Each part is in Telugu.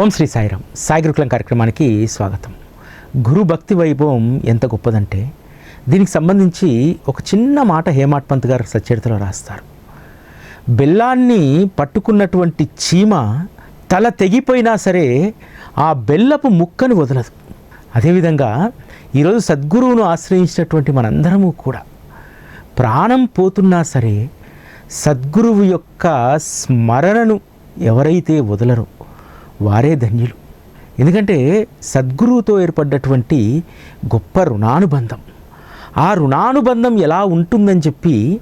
ఓం శ్రీ సాయిరామ్. సాయి గురుకులం కార్యక్రమానికి స్వాగతం. గురు భక్తి వైభవం ఎంత గొప్పదంటే దీనికి సంబంధించి ఒక చిన్న మాట హేమాట్ పంత్ గారు సచరితలో రాస్తారు. బెల్లాన్ని పట్టుకున్నటువంటి చీమ తల తెగిపోయినా సరే ఆ బెల్లపు ముక్కను వదలదు. అదేవిధంగా ఈరోజు సద్గురువును ఆశ్రయించినటువంటి మనందరము కూడా ప్రాణం పోతున్నా సరే సద్గురువు యొక్క స్మరణను ఎవరైతే వదలరో వారే ధన్యులు. ఎందుకంటే సద్గురువుతో ఏర్పడ్డటువంటి గొప్ప రుణానుబంధం. ఆ రుణానుబంధం ఎలా ఉంటుందని చెప్పి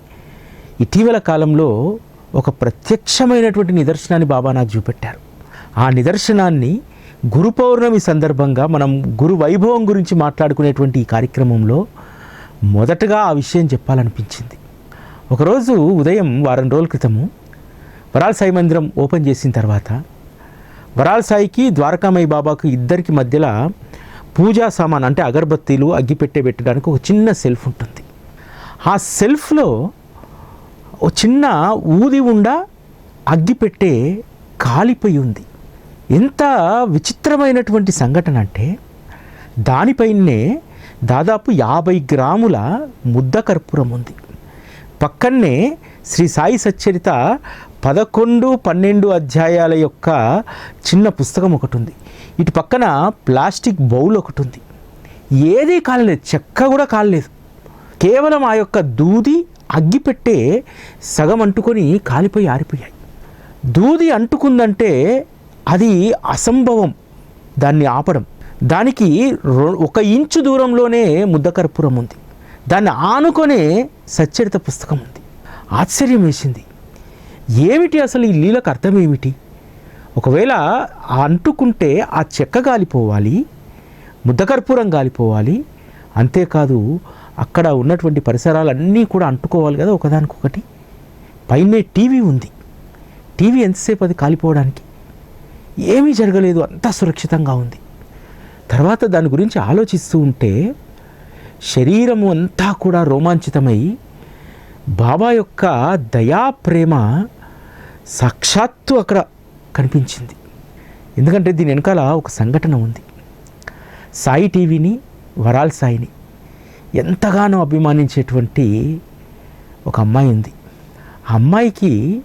ఇటీవల కాలంలో ఒక ప్రత్యక్షమైనటువంటి నిదర్శనాన్ని బాబా నాకు చూపెట్టారు. ఆ నిదర్శనాన్ని గురు పౌర్ణమి సందర్భంగా మనం గురు వైభవం గురించి మాట్లాడుకునేటువంటి ఈ కార్యక్రమంలో మొదటగా ఆ విషయం చెప్పాలనిపించింది. ఒకరోజు ఉదయం వారం రోజుల క్రితము వరాల్ సాయి మందిరం ఓపెన్ చేసిన తర్వాత వరాల సాయికి ద్వారకామయ్య బాబాకు ఇద్దరికి మధ్యలో పూజా సామాన్ అంటే అగరబత్తీలు అగ్గిపెట్టె పెట్టడానికి ఒక చిన్న సెల్ఫ్ ఉంటుంది. ఆ సెల్ఫ్లో ఓ చిన్న ఊది ఉండ అగ్గిపెట్టే కాలిపోయి ఉంది. ఎంత విచిత్రమైనటువంటి సంఘటన అంటే దానిపైనే దాదాపు యాభై గ్రాముల ముద్ద కర్పూరం ఉంది. పక్కనే శ్రీ సాయి సచ్చరిత పదకొండు పన్నెండు అధ్యాయాల యొక్క చిన్న పుస్తకం ఒకటి ఉంది ఇటు పక్కన ప్లాస్టిక్ బౌల్ ఒకటి ఉంది ఏదీ కాలలేదు చెక్క కూడా కాలలేదు. కేవలం ఆ యొక్క దూది అగ్గిపెట్టే సగం అంటుకొని కాలిపోయి ఆరిపోయాయి. దూది అంటుకుందంటే అది అసంభవం దాన్ని ఆపడం. దానికి రొ- ఒక ఇంచు దూరంలోనే ముద్దకర్పూరం ఉంది. దాన్ని ఆనుకొనే సచ్చరిత పుస్తకం ఉంది. ఆశ్చర్యం వేసింది. ఏమిటి అసలు ఈ లీలకు అర్థం ఏమిటి ఒకవేళ అంటుకుంటే ఆ చెక్క గాలిపోవాలి ముద్దకర్పూరం గాలిపోవాలి అంతేకాదు అక్కడ ఉన్నటువంటి పరిసరాలన్నీ కూడా అంటుకోవాలి కదా ఒకదానికొకటి. పైనే టీవీ ఉంది. టీవీ ఎంతసేపు అది కాలిపోవడానికి? ఏమీ జరగలేదు అంతా సురక్షితంగా ఉంది. తర్వాత దాని గురించి ఆలోచిస్తూ ఉంటే శరీరము అంతా కూడా రోమాంచితమై బాబా యొక్క దయా ప్రేమ సాక్షాత్తు అక్కడ కనిపించింది. ఎందుకంటే దీని వెనకాల ఒక సంఘటన ఉంది. సాయి టీవీని వరాల్ సాయిని ఎంతగానో అభిమానించేటువంటి ఒక అమ్మాయి ఉంది. ఆ అమ్మాయికి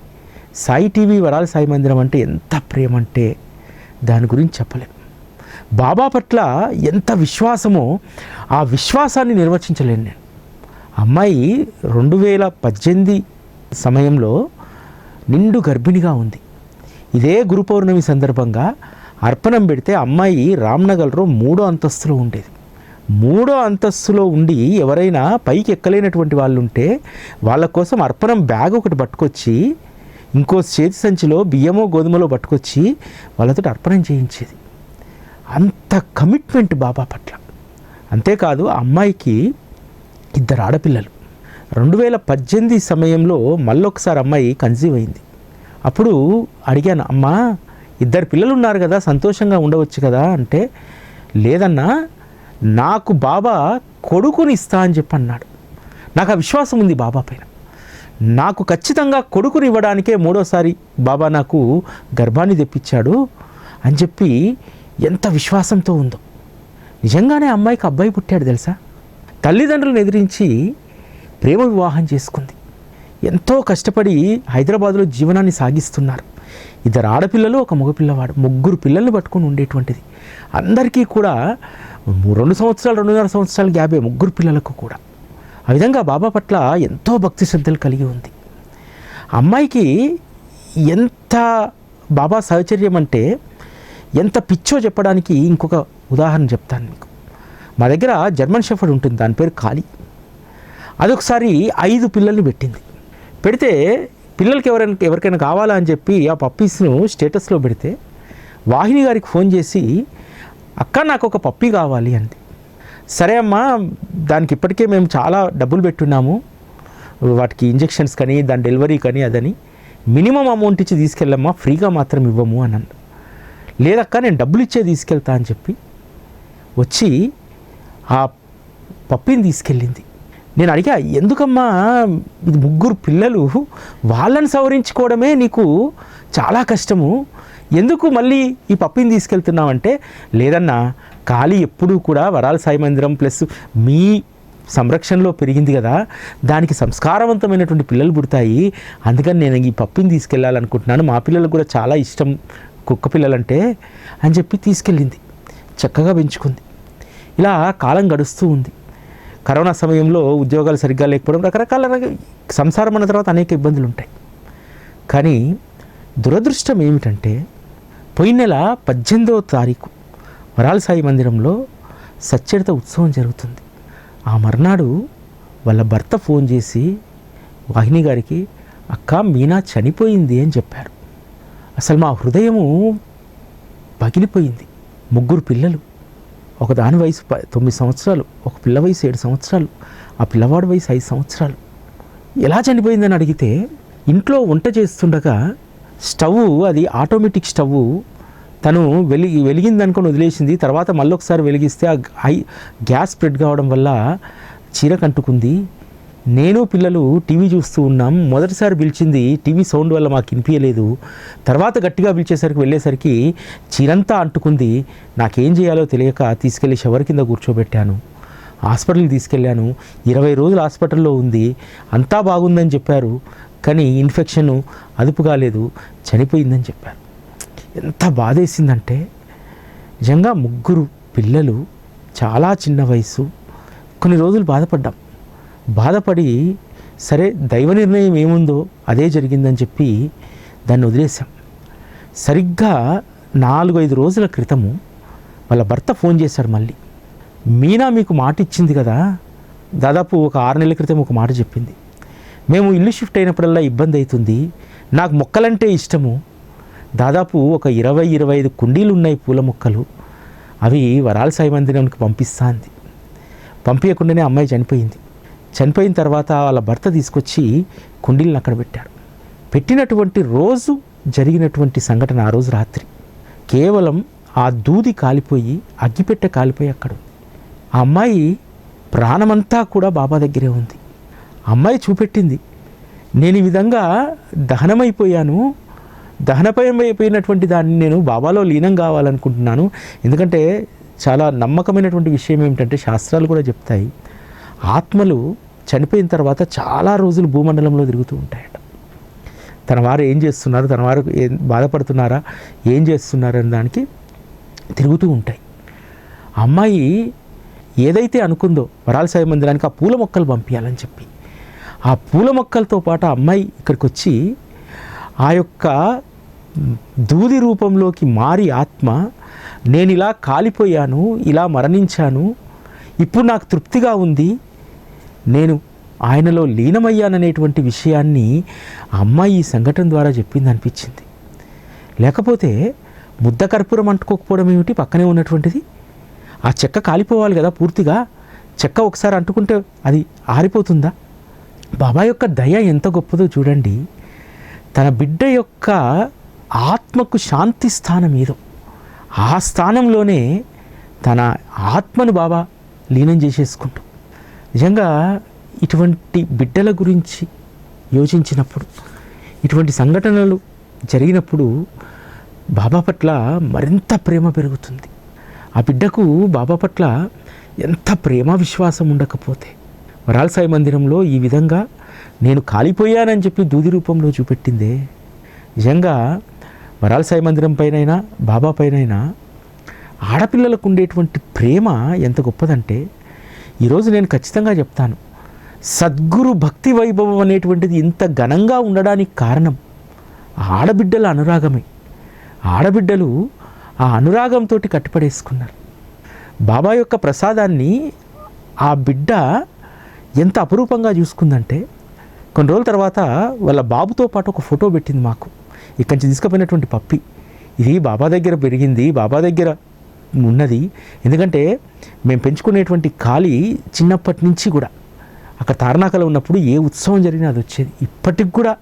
సాయి టీవీ వరాల సాయి మందిరం అంటే ఎంత ప్రేమ అంటే దాని గురించి చెప్పలేం. బాబా పట్ల ఎంత విశ్వాసమో ఆ విశ్వాసాన్ని నిర్వచించలేను నేను. అమ్మాయి రెండు వేల పద్దెనిమిది సమయంలో నిండు గర్భిణిగా ఉంది. ఇదే గురు పౌర్ణమి సందర్భంగా అర్పణం పెడితే అమ్మాయి రామ్నగర్లో మూడో అంతస్తులో ఉండేది. మూడో అంతస్తులో ఉండి ఎవరైనా పైకి ఎక్కలేనటువంటి వాళ్ళు ఉంటే వాళ్ళ కోసం అర్పణం బ్యాగ్ ఒకటి పట్టుకొచ్చి ఇంకో చేతి సంచిలో బియ్యమో గోధుమలో పట్టుకొచ్చి వాళ్ళతో అర్పణం చేయించేది. అంత కమిట్మెంట్ బాబా పట్ల. అంతేకాదు ఆ అమ్మాయికి ఇద్దరు ఆడపిల్లలు. రెండు వేల పద్దెనిమిది సమయంలో మళ్ళొకసారి అమ్మాయి కన్సీవ్ అయింది. అప్పుడు అడిగాను అమ్మా ఇద్దరు పిల్లలు ఉన్నారు కదా సంతోషంగా ఉండవచ్చు కదా? అంటే లేదన్నా నాకు బాబా కొడుకుని ఇస్తా అని చెప్పి అన్నాడు నాకు ఆ విశ్వాసం ఉంది బాబా పైన. నాకు ఖచ్చితంగా కొడుకుని ఇవ్వడానికే మూడోసారి బాబా నాకు గర్భాన్ని తెప్పించాడు అని చెప్పి ఎంత విశ్వాసంతో ఉందో. నిజంగానే అమ్మాయికి అబ్బాయి పుట్టాడు తెలుసా? తల్లిదండ్రులను ఎదిరించి ప్రేమ వివాహం చేసుకుంది. ఎంతో కష్టపడి హైదరాబాద్లో జీవనాన్ని సాగిస్తున్నారు. ఇద్దరు ఆడపిల్లలు ఒక మగపిల్లవాడు. ముగ్గురు పిల్లల్ని పట్టుకొని ఉండేటువంటిది. అందరికీ కూడా రెండు సంవత్సరాలు రెండున్నర సంవత్సరాల గ్యాబే ముగ్గురు పిల్లలకు కూడా. ఆ విధంగా బాబా పట్ల ఎంతో భక్తి శ్రద్ధలు కలిగి ఉంది. అమ్మాయికి ఎంత బాబా సహచర్యం అంటే ఎంత పిచ్చో చెప్పడానికి ఇంకొక ఉదాహరణ చెప్తాను మీకు. మా దగ్గర జర్మన్ షెఫర్డ్ ఉంటుంది. దాని పేరు ఖాళీ. అదొకసారి ఐదు పిల్లల్ని పెట్టింది. పెడితే పిల్లలకి ఎవరైనా ఎవరికైనా కావాలా అని చెప్పి ఆ పప్పీస్ను స్టేటస్లో పెడితే వాహిని గారికి ఫోన్ చేసి అక్క నాకు ఒక పప్పీ కావాలి అంది. సరే అమ్మా దానికి ఇప్పటికే మేము చాలా డబ్బులు పెట్టున్నాము. వాటికి ఇంజెక్షన్స్ కానీ దాని డెలివరీ కానీ అదని మినిమం అమౌంట్ ఇచ్చి తీసుకెళ్ళమ్మా ఫ్రీగా మాత్రం ఇవ్వము అని అన్నాడు లేదక్క నేను డబ్బులు ఇచ్చే తీసుకెళ్తా అని చెప్పి వచ్చి ఆ పప్పిని తీసుకెళ్ళింది. నేను అడిగా ఎందుకమ్మా? ఇది ముగ్గురు పిల్లలు వాళ్ళని సవరించుకోవడమే నీకు చాలా కష్టము. ఎందుకు మళ్ళీ ఈ పప్పిని తీసుకెళ్తున్నామంటే లేదన్నా కాళీ ఎప్పుడూ కూడా వరాల సాయి మందిరం ప్లస్ మీ సంరక్షణలో పెరిగింది కదా. దానికి సంస్కారవంతమైనటువంటి పిల్లలు పుడతాయి. అందుకని నేను ఈ పప్పిని తీసుకెళ్ళాలనుకుంటున్నాను మా పిల్లలకు కూడా చాలా ఇష్టం కుక్క పిల్లలంటే అని చెప్పి తీసుకెళ్ళింది. చక్కగా పెంచుకుంది. ఇలా కాలం గడుస్తూ ఉంది. కరోనా సమయంలో ఉద్యోగాలు సరిగ్గా లేకపోవడం రకరకాల సంసారం అన్న తర్వాత అనేక ఇబ్బందులు ఉంటాయి కానీ దురదృష్టం ఏమిటంటే పోయిన నెల పద్దెనిమిదవ తారీఖు వరాల సాయి మందిరంలో సచ్చరిత ఉత్సవం జరుగుతుంది. ఆ మర్నాడు వాళ్ళ భర్త ఫోన్ చేసి వాహిని గారికి అక్క మీనా చనిపోయింది అని చెప్పారు. అసలు మా హృదయము పగిలిపోయింది. ముగ్గురు పిల్లలు. ఒక దాని వయసు తొమ్మిది సంవత్సరాలు ఒక పిల్ల వయసు ఏడు సంవత్సరాలు ఆ పిల్లవాడి వయసు ఐదు సంవత్సరాలు. ఎలా చనిపోయిందని అడిగితే ఇంట్లో వంట చేస్తుండగా స్టవ్ అది ఆటోమేటిక్ స్టవ్ తను వెలిగి వెలిగింది అనుకొని వదిలేసింది తర్వాత మళ్ళీ ఒకసారి వెలిగిస్తే ఆ హై గ్యాస్ స్ప్రెడ్ కావడం వల్ల చీర కంటుకుంది నేను పిల్లలు టీవీ చూస్తూ ఉన్నాం. మొదటిసారి పిలిచింది టీవీ సౌండ్ వల్ల మాకు వినిపించలేదు. తర్వాత గట్టిగా పిలిచేసరికి వెళ్ళేసరికి చిరంతా అంటుకుంది. నాకేం చేయాలో తెలియక తీసుకెళ్ళి షవర్ కింద కూర్చోబెట్టాను. హాస్పిటల్కి తీసుకెళ్ళాను. ఇరవై రోజులు హాస్పిటల్లో ఉంది. అంతా బాగుందని చెప్పారు. కానీ ఇన్ఫెక్షన్ అదుపు కాలేదు చనిపోయిందని చెప్పారు. ఎంత బాధేసిందంటే నిజంగా ముగ్గురు పిల్లలు చాలా చిన్న వయసు కొన్ని రోజులు బాధపడ్డాం. బాధపడి సరే దైవ నిర్ణయం ఏముందో అదే జరిగిందని చెప్పి దాన్ని వదిలేసాం సరిగ్గా నాలుగు ఐదు రోజుల క్రితము వాళ్ళ భర్త ఫోన్ చేశాడు మళ్ళీ. మీనా మీకు మాట ఇచ్చింది కదా? దాదాపు ఒక ఆరు నెలల క్రితం ఒక మాట చెప్పింది. మేము ఇల్లు షిఫ్ట్ అయినప్పుడల్లా ఇబ్బంది అవుతుంది. నాకు మొక్కలంటే ఇష్టము. దాదాపు ఒక ఇరవై ఇరవై ఐదు కుండీలు ఉన్నాయి పూల మొక్కలు. అవి వరాల సాయి మందిరానికి పంపిస్తా అంది. పంపించకుండానే అమ్మాయి చనిపోయింది. చనిపోయిన తర్వాత వాళ్ళ భర్త తీసుకొచ్చి కుండీలను అక్కడ పెట్టాడు. పెట్టినటువంటి రోజు జరిగినటువంటి సంఘటన ఆ రోజు రాత్రి. కేవలం ఆ దూది కాలిపోయి అగ్గిపెట్టె కాలిపోయి అక్కడ ఆ అమ్మాయి ప్రాణమంతా కూడా బాబా దగ్గరే ఉంది. అమ్మాయి చూపెట్టింది నేను ఈ విధంగా దహనమైపోయాను. దహనపయమైపోయినటువంటి దాన్ని నేను బాబాలో లీనం కావాలనుకుంటున్నాను. ఎందుకంటే చాలా నమ్మకమైనటువంటి విషయం ఏమిటంటే శాస్త్రాలు కూడా చెప్తాయి ఆత్మలు చనిపోయిన తర్వాత చాలా రోజులు భూమండలంలో తిరుగుతూ ఉంటాయట. తన వారు ఏం చేస్తున్నారు? తన వారు ఏం బాధపడుతున్నారా? ఏం చేస్తున్నారు అనే దానికి తిరుగుతూ ఉంటాయి. అమ్మాయి ఏదైతే అనుకుందో వరాల సాయి మందిరానికి ఆ పూల మొక్కలు పంపించాలని చెప్పి ఆ పూల మొక్కలతో పాటు ఆ అమ్మాయి ఇక్కడికి వచ్చి ఆ యొక్క దూది రూపంలోకి మారి ఆత్మ నేను ఇలా కాలిపోయాను ఇలా మరణించాను ఇప్పుడు నాకు తృప్తిగా ఉంది నేను ఆయనలో లీనమయ్యాననేటువంటి విషయాన్ని అమ్మాయి ఈ సంఘటన ద్వారా చెప్పింది అనిపించింది లేకపోతే ముద్ద కర్పూరం అంటుకోకపోవడం ఏమిటి? పక్కనే ఉన్నటువంటిది? ఆ చెక్క కాలిపోవాలి కదా పూర్తిగా? చెక్క ఒకసారి అంటుకుంటే అది ఆరిపోతుందా? బాబా యొక్క దయ ఎంత గొప్పదో చూడండి. తన బిడ్డ యొక్క ఆత్మకు శాంతి స్థానం ఏదో. ఆ స్థానంలోనే తన ఆత్మను బాబా లీనం చేసేసుకుంటూ నిజంగా ఇటువంటి బిడ్డల గురించి యోచించినప్పుడు ఇటువంటి సంఘటనలు జరిగినప్పుడు బాబా పట్ల మరింత ప్రేమ పెరుగుతుంది. ఆ బిడ్డకు బాబా పట్ల ఎంత ప్రేమ విశ్వాసం ఉండకపోతే వరాల సాయి మందిరంలో ఈ విధంగా నేను కాలిపోయానని చెప్పి దూది రూపంలో చూపెట్టిందే. నిజంగా వరాల సాయి మందిరం పైనైనా బాబా పైనైనా ఆడపిల్లలకు ఉండేటువంటి ప్రేమ ఎంత గొప్పదంటే ఈరోజు నేను ఖచ్చితంగా చెప్తాను. సద్గురు భక్తి వైభవం అనేటువంటిది ఇంత ఘనంగా ఉండడానికి కారణం ఆడబిడ్డల అనురాగమే. ఆడబిడ్డలు ఆ అనురాగంతో కట్టిపడేసుకున్నారు బాబా యొక్క ప్రసాదాన్ని ఆ బిడ్డ ఎంత అపురూపంగా చూసుకుందంటే కొన్ని రోజుల తర్వాత వాళ్ళ బాబుతో పాటు ఒక ఫోటో పెట్టింది మాకు. ఇక్కడి నుంచి తీసుకుపోయినటువంటి పప్పి. ఇది బాబా దగ్గర పెరిగింది బాబా దగ్గర ఉన్నది. ఎందుకంటే మేము పెంచుకునేటువంటి ఖాళీ చిన్నప్పటి నుంచి కూడా. అక్కడ తారనాకలో ఉన్నప్పుడు ఏ ఉత్సవం జరిగినా అది వచ్చేది. ఇప్పటికి కూడా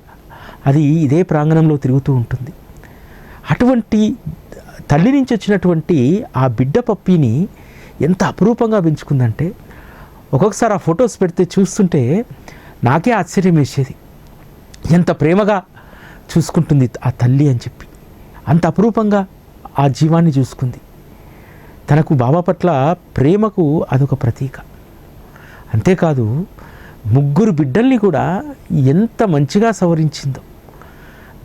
అది ఇదే ప్రాంగణంలో తిరుగుతూ ఉంటుంది. అటువంటి తల్లి నుంచి వచ్చినటువంటి ఆ బిడ్డ పప్పిని ఎంత అపురూపంగా పెంచుకుందంటే ఒక్కొక్కసారి ఆ ఫొటోస్ పెడితే చూస్తుంటే నాకే ఆశ్చర్యం వేసేది. ఎంత ప్రేమగా చూసుకుంటుంది ఆ తల్లి అని చెప్పి. అంత అపురూపంగా ఆ జీవాన్ని చూసుకుంది. తనకు బాబా పట్ల ప్రేమకు అదొక ప్రతీక. అంతేకాదు ముగ్గురు బిడ్డల్ని కూడా ఎంత మంచిగా సవరించిందో.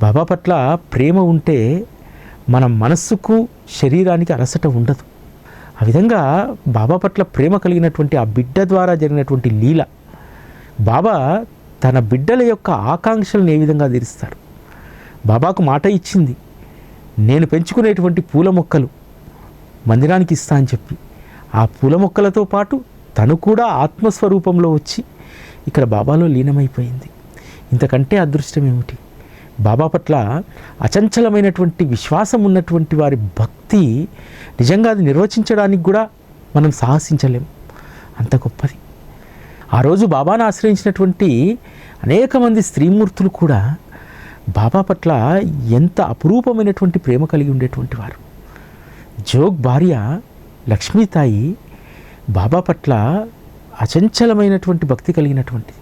బాబా పట్ల ప్రేమ ఉంటే మన మనస్సుకు శరీరానికి అలసట ఉండదు. ఆ విధంగా బాబా పట్ల ప్రేమ కలిగినటువంటి ఆ బిడ్డ ద్వారా జరిగినటువంటి లీల బాబా తన బిడ్డల యొక్క ఆకాంక్షలను ఏ విధంగా తీరుస్తారు బాబాకు మాట ఇచ్చింది నేను పెంచుకునేటువంటి పూల మొక్కలు మందిరానికి ఇస్తా అని చెప్పి. ఆ పూల మొక్కలతో పాటు తను కూడా ఆత్మస్వరూపంలో వచ్చి ఇక్కడ బాబాలో లీనమైపోయింది. ఇంతకంటే అదృష్టం ఏమిటి? బాబా పట్ల అచంచలమైనటువంటి విశ్వాసం ఉన్నటువంటి వారి భక్తి నిజంగా అది నిర్వచించడానికి కూడా మనం సాహసించలేం. అంత గొప్పది. ఆ రోజు బాబాను ఆశ్రయించినటువంటి అనేక మంది స్త్రీమూర్తులు కూడా బాబా పట్ల ఎంత అపురూపమైనటువంటి ప్రేమ కలిగి ఉండేటువంటి వారు. జోగ్ భార్య లక్ష్మీతాయి బాబా పట్ల అచంచలమైనటువంటి భక్తి కలిగినటువంటిది.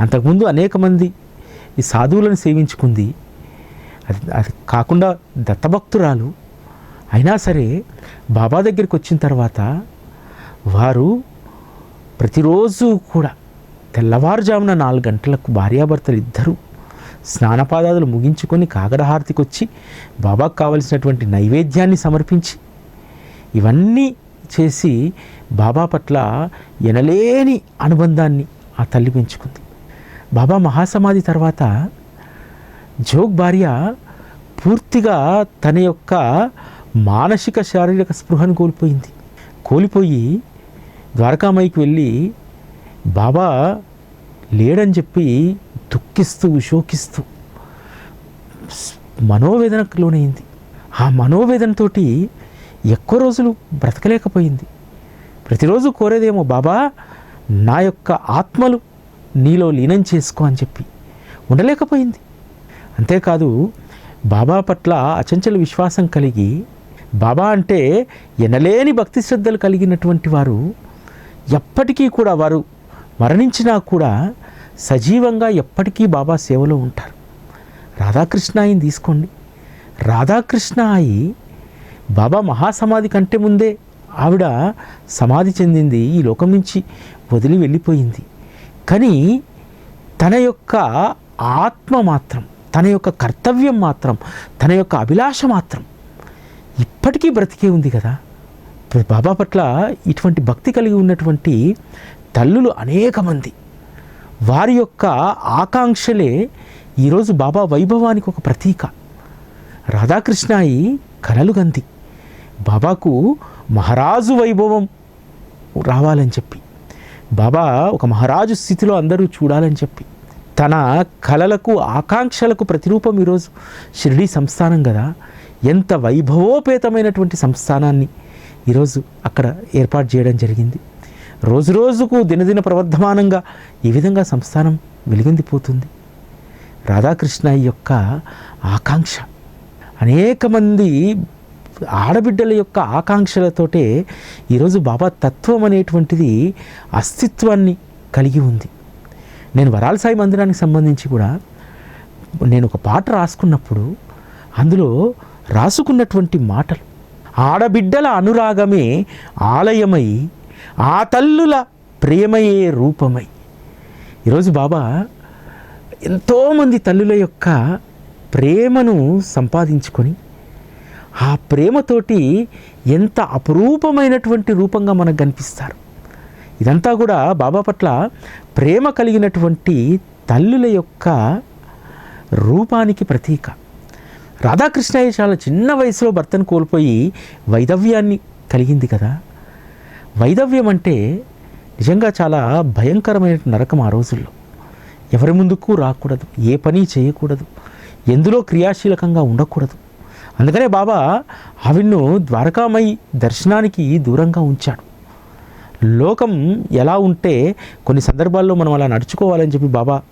అంతకుముందు అనేక మంది ఈ సాధువులను సేవించుకుంది. అది అది కాకుండా దత్తభక్తురాలు. అయినా సరే బాబా దగ్గరికి వచ్చిన తర్వాత వారు ప్రతిరోజు కూడా తెల్లవారుజామున నాలుగు గంటలకు భార్యాభర్తలు ఇద్దరూ స్నానపాదాలు ముగించుకొని కాగడహారతికి వచ్చి బాబాకు కావలసినటువంటి నైవేద్యాన్ని సమర్పించి ఇవన్నీ చేసి బాబా పట్ల ఎనలేని అనుబంధాన్ని ఆ తల్లి పెంచుకుంది. బాబా మహాసమాధి తర్వాత జోగ్ భార్య పూర్తిగా తన యొక్క మానసిక శారీరక స్పృహను కోల్పోయింది. కోల్పోయి ద్వారకామాయికి వెళ్ళి బాబా లేడని చెప్పి దుఃఖిస్తూ శోకిస్తూ. మనోవేదనకు లోనైంది ఆ మనోవేదనతోటి ఎక్కువ రోజులు బ్రతకలేకపోయింది. ప్రతిరోజు కోరేదేమో బాబా నా యొక్క ఆత్మలు నీలో లీనం చేసుకో అని చెప్పి ఉండలేకపోయింది. అంతేకాదు బాబా పట్ల అచంచల విశ్వాసం కలిగి బాబా అంటే ఎనలేని భక్తి శ్రద్ధలు కలిగినటువంటి వారు ఎప్పటికీ కూడా వారు మరణించినా కూడా సజీవంగా ఎప్పటికీ బాబా సేవలో ఉంటారు. రాధాకృష్ణ ఆయన తీసుకోండి. రాధాకృష్ణ అయి బాబా మహాసమాధి కంటే ముందే ఆవిడ సమాధి చెందింది ఈ లోకం నుంచి వదిలి వెళ్ళిపోయింది. కానీ తన యొక్క ఆత్మ మాత్రం తన యొక్క కర్తవ్యం మాత్రం తన యొక్క అభిలాష మాత్రం ఇప్పటికీ బ్రతికే ఉంది కదా. బాబా పట్ల ఇటువంటి భక్తి కలిగి ఉన్నటువంటి తల్లులు అనేక మంది. వారి యొక్క ఆకాంక్షలే ఈరోజు బాబా వైభవానికి ఒక ప్రతీక. రాధాకృష్ణాయి కలలుగంది బాబాకు మహారాజు వైభవం రావాలని చెప్పి. బాబా ఒక మహారాజు స్థితిలో అందరూ చూడాలని చెప్పి. తన కలలకు ఆకాంక్షలకు ప్రతిరూపం ఈరోజు షిరిడీ సంస్థానం కదా. ఎంత వైభవోపేతమైనటువంటి సంస్థానాన్ని ఈరోజు అక్కడ ఏర్పాటు చేయడం జరిగింది. రోజు రోజుకు దినదిన ప్రవర్ధమానంగా ఈ విధంగా సంస్థానం వెలిగిందిపోతుంది. రాధాకృష్ణ యొక్క ఆకాంక్ష. అనేక మంది ఆడబిడ్డల యొక్క ఆకాంక్షలతోటే ఈరోజు బాబా తత్వం అనేటువంటిది అస్తిత్వాన్ని కలిగి ఉంది. నేను వరాల సాయి మందిరానికి సంబంధించి కూడా నేను ఒక పాట రాసుకున్నప్పుడు అందులో రాసుకున్నటువంటి మాటలు ఆడబిడ్డల అనురాగమే ఆలయమై ఆ తల్లుల ప్రేమయే రూపమై. ఈరోజు బాబా ఎంతోమంది తల్లుల యొక్క ప్రేమను సంపాదించుకొని ఆ ప్రేమతోటి ఎంత అపురూపమైనటువంటి రూపంగా మనకు కనిపిస్తారు. ఇదంతా కూడా బాబా పట్ల ప్రేమ కలిగినటువంటి తల్లుల యొక్క రూపానికి ప్రతీక. రాధాకృష్ణయ్య చాలా చిన్న వయసులో భర్తను కోల్పోయి వైదవ్యాన్ని కలిగింది కదా. వైదవ్యం అంటే నిజంగా చాలా భయంకరమైన నరకం ఆ రోజుల్లో. ఎవరి ముందుకు రాకూడదు ఏ పని చేయకూడదు ఎందులో క్రియాశీలకంగా ఉండకూడదు. అందుకనే బాబా ఆవిడ్ను ద్వారకామై దర్శనానికి దూరంగా ఉంచాడు. లోకం ఎలా ఉంటే కొన్ని సందర్భాల్లో మనం అలా నడుచుకోవాలని చెప్పి బాబా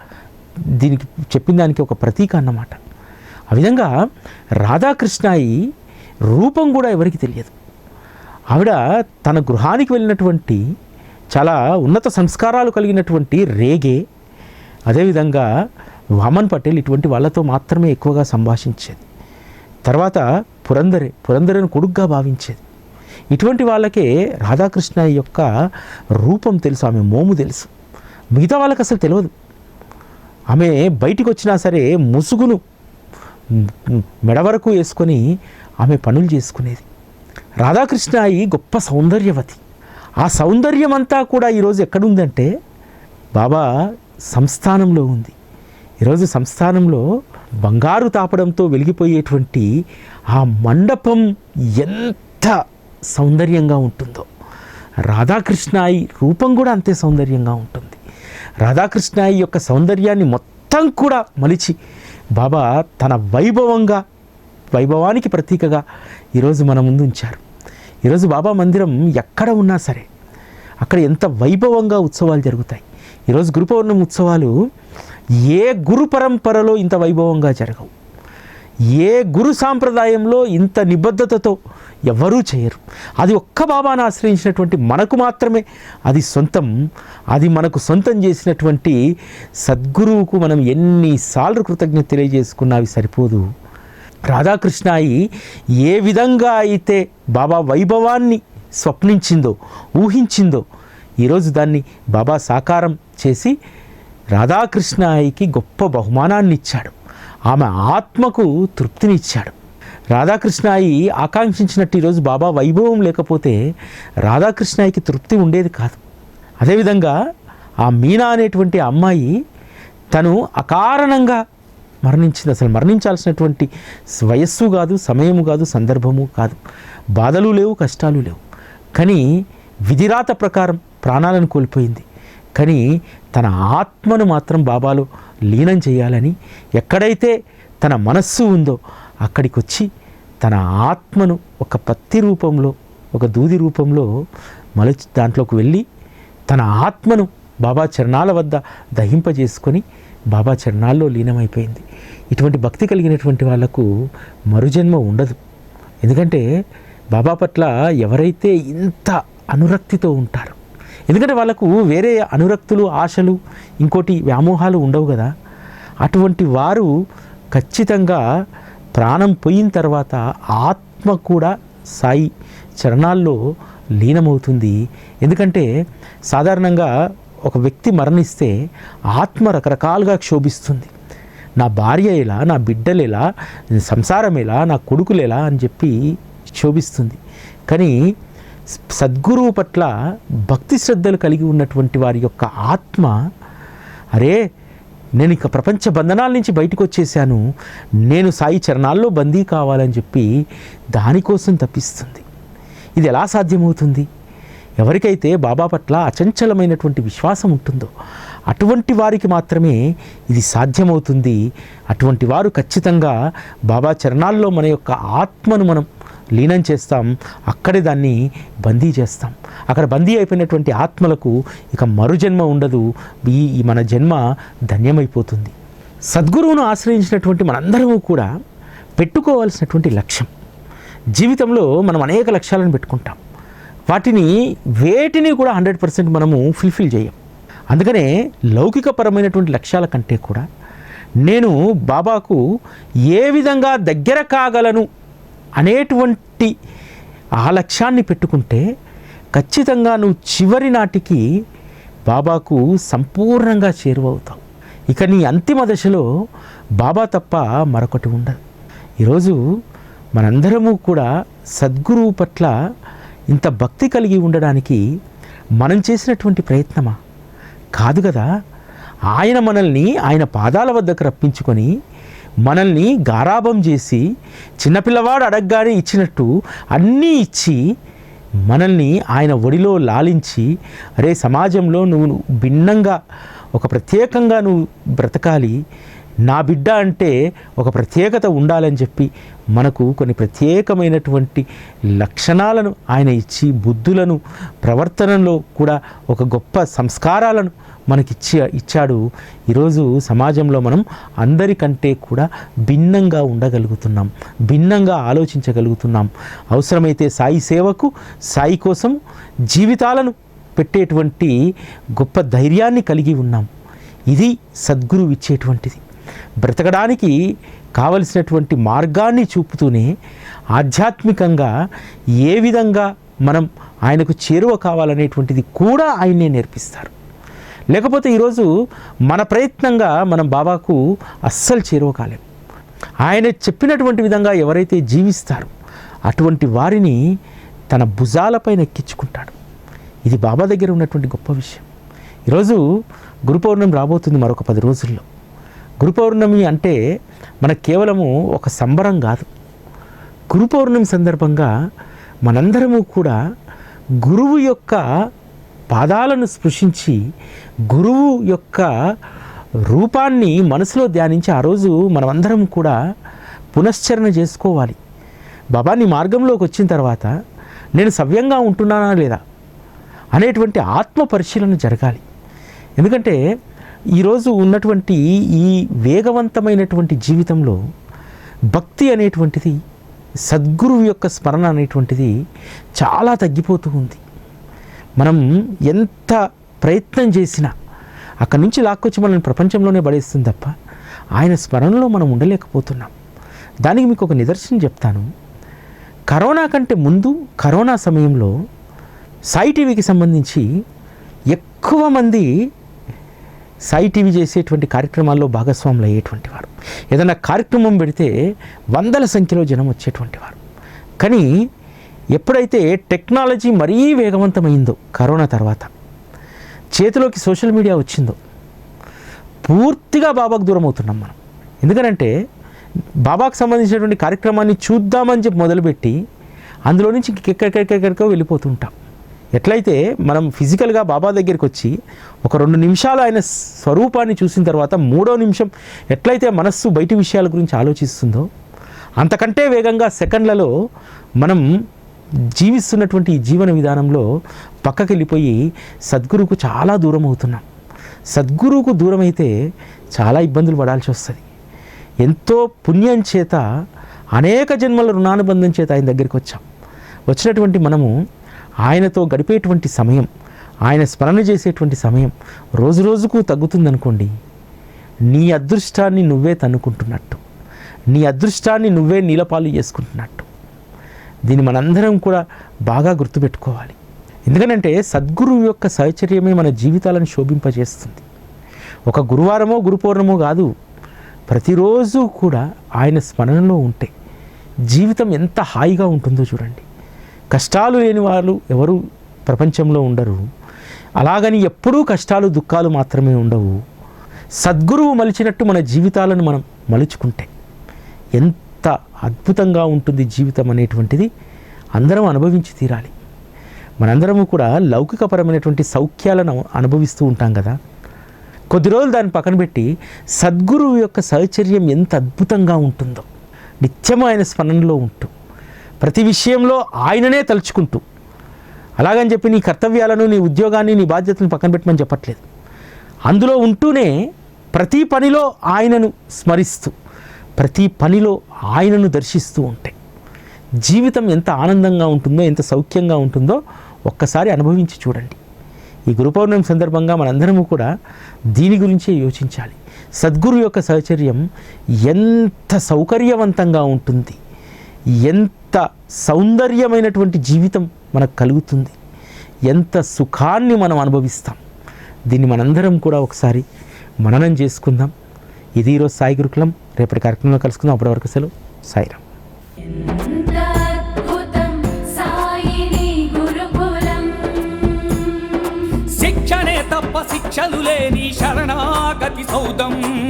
దీనికి చెప్పిన దానికి ఒక ప్రతీక అన్నమాట. ఆ విధంగా రాధాకృష్ణాయి రూపం కూడా ఎవరికి తెలియదు. ఆవిడ తన గృహానికి వెళ్ళినటువంటి చాలా ఉన్నత సంస్కారాలు కలిగినటువంటి రేగే అదేవిధంగా వామన్ పటేల్ ఇటువంటి వాళ్ళతో మాత్రమే ఎక్కువగా సంభాషించేది. తర్వాత పురందరే పురందరేను కొడుగ్గా భావించేది. ఇటువంటి వాళ్ళకే రాధాకృష్ణ యొక్క రూపం తెలుసు ఆమె మోము తెలుసు. మిగతా వాళ్ళకి అసలు తెలియదు. ఆమె బయటికి వచ్చినా సరే ముసుగును మెడ వరకు వేసుకొని ఆమె పనులు చేసుకునేది. రాధాకృష్ణాయి గొప్ప సౌందర్యవతి. ఆ సౌందర్యం అంతా కూడా ఈరోజు ఎక్కడుందంటే బాబా సంస్థానంలో ఉంది. ఈరోజు సంస్థానంలో బంగారు తాపడంతో వెలిగిపోయేటువంటి ఆ మండపం ఎంత సౌందర్యంగా ఉంటుందో. రాధాకృష్ణాయి రూపం కూడా అంతే సౌందర్యంగా ఉంటుంది. రాధాకృష్ణాయి యొక్క సౌందర్యాన్ని మొత్తం కూడా మలిచి బాబా తన వైభవంగా వైభవానికి ప్రతీకగా ఈరోజు మన ముందు ఉంచారు. ఈరోజు బాబా మందిరం ఎక్కడ ఉన్నా సరే అక్కడ ఎంత వైభవంగా ఉత్సవాలు జరుగుతాయి. ఈరోజు గురు పౌర్ణమి ఉత్సవాలు ఏ గురు పరంపరలో ఇంత వైభవంగా జరగవు. ఏ గురు సాంప్రదాయంలో ఇంత నిబద్ధతతో ఎవరూ చేయరు. అది ఒక్క బాబాను ఆశ్రయించినటువంటి మనకు మాత్రమే అది సొంతం అది మనకు సొంతం చేసినటువంటి సద్గురువుకు మనం ఎన్నిసార్లు కృతజ్ఞత తెలియజేసుకున్నా అవి సరిపోదు. రాధాకృష్ణాయి ఏ విధంగా అయితే బాబా వైభవాన్ని స్వప్నించిందో ఊహించిందో ఈరోజు దాన్ని బాబా సాకారం చేసి రాధాకృష్ణాయికి గొప్ప బహుమానాన్ని ఇచ్చాడు ఆమె ఆత్మకు తృప్తినిచ్చాడు. రాధాకృష్ణాయి ఆకాంక్షించినట్టు ఈరోజు బాబా వైభవం లేకపోతే రాధాకృష్ణాయికి తృప్తి ఉండేది కాదు. అదేవిధంగా ఆ మీనా అనేటువంటి అమ్మాయి తను అకారణంగా మరణించింది. అసలు మరణించాల్సినటువంటి వయస్సు కాదు సమయము కాదు సందర్భము కాదు. బాధలు లేవు కష్టాలు లేవు. కానీ విధిరాత ప్రకారం ప్రాణాలను కోల్పోయింది. కానీ తన ఆత్మను మాత్రం బాబాలో లీనం చేయాలని ఎక్కడైతే తన మనస్సు ఉందో అక్కడికి వచ్చి తన ఆత్మను ఒక పత్తి రూపంలో ఒక దూది రూపంలో మలచి దాంట్లోకి వెళ్ళి తన ఆత్మను బాబా చరణాల వద్ద దహింపజేసుకొని బాబా చరణాల్లో లీనమైపోయింది. ఇటువంటి భక్తి కలిగినటువంటి వాళ్ళకు మరుజన్మ ఉండదు. ఎందుకంటే బాబా పట్ల ఎవరైతే ఇంత అనురక్తితో ఉంటారో ఎందుకంటే వాళ్ళకు వేరే అనురక్తులు ఆశలు ఇంకోటి వ్యామోహాలు ఉండవు కదా. అటువంటి వారు ఖచ్చితంగా ప్రాణం పోయిన తర్వాత ఆత్మ కూడా సాయి చరణాల్లో లీనమవుతుంది. ఎందుకంటే సాధారణంగా ఒక వ్యక్తి మరణిస్తే ఆత్మ రకరకాలుగా క్షోభిస్తుంది. నా భార్య ఎలా నా బిడ్డలు ఇలా సంసారం ఎలా నా కొడుకులు ఎలా అని చెప్పి శోభిస్తుంది. కానీ సద్గురువు పట్ల భక్తి శ్రద్ధలు కలిగి ఉన్నటువంటి వారి యొక్క ఆత్మ అరే నేను ఇక ప్రపంచ బంధనాల నుంచి బయటకు వచ్చేసాను నేను సాయి చరణాల్లో బందీ కావాలని చెప్పి దానికోసం తప్పిస్తుంది. ఇది ఎలా సాధ్యమవుతుంది? ఎవరికైతే బాబా పట్ల అచంచలమైనటువంటి విశ్వాసం ఉంటుందో అటువంటి వారికి మాత్రమే ఇది సాధ్యమవుతుంది. అటువంటి వారు ఖచ్చితంగా బాబా చరణాల్లో మన యొక్క ఆత్మను మనం లీనం చేస్తాం. అక్కడే దాన్ని బందీ చేస్తాం. అక్కడ బందీ అయిపోయినటువంటి ఆత్మలకు ఇక మరుజన్మ ఉండదు. ఈ ఈ మన జన్మ ధన్యమైపోతుంది. సద్గురువును ఆశ్రయించినటువంటి మనందరము కూడా పెట్టుకోవాల్సినటువంటి లక్ష్యం. జీవితంలో మనం అనేక లక్ష్యాలను పెట్టుకుంటాం. వాటిని వేటిని కూడా హండ్రెడ్ పర్సెంట్ మనము ఫుల్ఫిల్ చేయం. అందుకనే లౌకికపరమైనటువంటి లక్ష్యాల కంటే కూడా నేను బాబాకు ఏ విధంగా దగ్గర కాగలను అనేటువంటి ఆ లక్ష్యాన్ని పెట్టుకుంటే ఖచ్చితంగా నువ్వు చివరి నాటికి బాబాకు సంపూర్ణంగా చేరువవుతావు. ఇక నీ అంతిమ దశలో బాబా తప్ప మరొకటి ఉండదు. ఈరోజు మనందరము కూడా సద్గురువు పట్ల ఇంత భక్తి కలిగి ఉండడానికి మనం చేసినటువంటి ప్రయత్నమా? కాదు కదా. ఆయన మనల్ని ఆయన పాదాల వద్దకు రప్పించుకొని మనల్ని గారాభం చేసి చిన్నపిల్లవాడు అడగగానే ఇచ్చినట్టు అన్నీ ఇచ్చి మనల్ని ఆయన ఒడిలో లాలించి అరే సమాజంలో నువ్వు భిన్నంగా ఒక ప్రత్యేకంగా నువ్వు బ్రతకాలి. నా బిడ్డ అంటే ఒక ప్రత్యేకత ఉండాలని చెప్పి మనకు కొన్ని ప్రత్యేకమైనటువంటి లక్షణాలను ఆయన ఇచ్చి బుద్ధులను ప్రవర్తనలో కూడా ఒక గొప్ప సంస్కారాలను మనకిచ్చి ఇచ్చాడు. ఈరోజు సమాజంలో మనం అందరికంటే కూడా భిన్నంగా ఉండగలుగుతున్నాం. భిన్నంగా ఆలోచించగలుగుతున్నాం. అవసరమైతే సాయి సేవకు సాయి కోసం జీవితాలను పెట్టేటువంటి గొప్ప ధైర్యాన్ని కలిగి ఉన్నాం. ఇది సద్గురువు ఇచ్చేటువంటిది. బ్రతకడానికి కావలసినటువంటి మార్గాన్ని చూపుతూనే ఆధ్యాత్మికంగా ఏ విధంగా మనం ఆయనకు చేరువ కావాలనేటువంటిది కూడా ఆయన్నే నేర్పిస్తారు. లేకపోతే ఈరోజు మన ప్రయత్నంగా మనం బాబాకు అస్సలు చేరువ కాలేం. ఆయన చెప్పినటువంటి విధంగా ఎవరైతే జీవిస్తారు అటువంటి వారిని తన భుజాలపైన ఎక్కించుకుంటాడు. ఇది బాబా దగ్గర ఉన్నటువంటి గొప్ప విషయం. ఈరోజు గురు పౌర్ణమి రాబోతుంది మరొక పది రోజుల్లో. గురు పౌర్ణమి అంటే మనకు కేవలము ఒక సంబరం కాదు. గురు పౌర్ణమి సందర్భంగా మనందరము కూడా గురువు యొక్క పాదాలను స్పృశించి గురువు యొక్క రూపాన్ని మనసులో ధ్యానించి ఆ రోజు మనమందరం కూడా పునశ్చరణ చేసుకోవాలి. బాబా నీ మార్గంలోకి వచ్చిన తర్వాత నేను సవ్యంగా ఉంటున్నానా లేదా అనేటువంటి ఆత్మ పరిశీలన జరగాలి. ఎందుకంటే ఈరోజు ఉన్నటువంటి ఈ వేగవంతమైనటువంటి జీవితంలో భక్తి అనేటువంటిది సద్గురువు యొక్క స్మరణ అనేటువంటిది చాలా తగ్గిపోతూ ఉంది. మనం ఎంత ప్రయత్నం చేసినా అక్కడి నుంచి లాక్కొచ్చి మనల్ని ప్రపంచంలోనే పడేస్తుంది తప్ప ఆయన స్మరణలో మనం ఉండలేకపోతున్నాం. దానికి మీకు ఒక నిదర్శనం చెప్తాను. కరోనా కంటే ముందు కరోనా సమయంలో సాయి టీవీకి సంబంధించి ఎక్కువ మంది సాయి టీవీ చేసేటువంటి కార్యక్రమాల్లో భాగస్వాములు అయ్యేటువంటి వారు. ఏదైనా కార్యక్రమం పెడితే వందల సంఖ్యలో జనం వచ్చేటువంటి వారు. కానీ ఎప్పుడైతే టెక్నాలజీ మరీ వేగవంతమైందో కరోనా తర్వాత చేతిలోకి సోషల్ మీడియా వచ్చిందో పూర్తిగా బాబాకు దూరం అవుతున్నాం మనం. ఎందుకనంటే బాబాకు సంబంధించినటువంటి కార్యక్రమాన్ని చూద్దామని చెప్పి మొదలుపెట్టి అందులో నుంచి ఎక్కడికెక్కడికో వెళ్ళిపోతుంటాం. ఎట్లయితే మనం ఫిజికల్గా బాబా దగ్గరికి వచ్చి ఒక రెండు నిమిషాలు ఆయన స్వరూపాన్ని చూసిన తర్వాత మూడో నిమిషం ఎట్లయితే మనస్సు బయటి విషయాల గురించి ఆలోచిస్తుందో అంతకంటే వేగంగా సెకండ్లలో మనం జీవిస్తున్నటువంటి జీవన విధానంలో పక్కకి వెళ్ళిపోయి సద్గురువుకు చాలా దూరం అవుతున్నాం. సద్గురువుకు దూరం అయితే చాలా ఇబ్బందులు పడాల్సి వస్తుంది. ఎంతో పుణ్యం చేత అనేక జన్మల రుణానుబంధం చేత ఆయన దగ్గరికి వచ్చాం. వచ్చినటువంటి మనము ఆయనతో గడిపేటువంటి సమయం ఆయన స్మరణ చేసేటువంటి సమయం రోజు రోజుకు తగ్గుతుందనుకోండి. నీ అదృష్టాన్ని నువ్వే తన్నుకుంటున్నట్టు. నీ అదృష్టాన్ని నువ్వే నీలపాలు చేసుకుంటున్నట్టు. దీన్ని మనందరం కూడా బాగా గుర్తుపెట్టుకోవాలి. ఎందుకంటే సద్గురువు యొక్క సహచర్యమే మన జీవితాలను శోభింపజేస్తుంది. ఒక గురువారమో గురు పౌర్ణమో కాదు ప్రతిరోజు కూడా ఆయన స్మరణలో ఉంటే జీవితం ఎంత హాయిగా ఉంటుందో చూడండి. కష్టాలు లేని వాళ్ళు ఎవరు ప్రపంచంలో ఉండరు. అలాగని ఎప్పుడూ కష్టాలు దుఃఖాలు మాత్రమే ఉండవు. సద్గురువు మలిచినట్టు మన జీవితాలను మనం మలుచుకుంటే ఎంత అద్భుతంగా ఉంటుంది జీవితం అనేటువంటిది అందరం అనుభవించి తీరాలి. మనందరము కూడా లౌకికపరమైనటువంటి సౌఖ్యాలను అనుభవిస్తూ ఉంటాం కదా. కొద్ది రోజులు దాన్ని పక్కన పెట్టి సద్గురువు యొక్క సహచర్యం ఎంత అద్భుతంగా ఉంటుందో నిత్యం ఆయన స్మరణలో ఉంటూ ప్రతి విషయంలో ఆయననే తలుచుకుంటూ. అలాగని చెప్పి నీ కర్తవ్యాలను నీ ఉద్యోగాన్ని నీ బాధ్యతలను పక్కన పెట్టమని చెప్పట్లేదు. అందులో ఉంటూనే ప్రతి పనిలో ఆయనను స్మరిస్తూ ప్రతి పనిలో ఆయనను దర్శిస్తూ ఉంటే జీవితం ఎంత ఆనందంగా ఉంటుందో ఎంత సౌఖ్యంగా ఉంటుందో ఒక్కసారి అనుభవించి చూడండి. ఈ గురుపౌర్ణమి సందర్భంగా మనందరము కూడా దీని గురించే యోచించాలి. సద్గురు యొక్క సహచర్యం ఎంత సౌకర్యవంతంగా ఉంటుంది. ఎంత సౌందర్యమైనటువంటి జీవితం మనకు కలుగుతుంది. ఎంత సుఖాన్ని మనం అనుభవిస్తాం. దీన్ని మనందరం కూడా ఒకసారి మననం చేసుకుందాం. ఇది ఈరోజు సాయి గురుకులం. రేపటి కార్యక్రమంలో కలుసుకుందాం. అప్పటి వరకు సెలవు. గురుకులం. శిక్షణే తప్ప శిక్షలు లేని శరణాగతి సౌదం.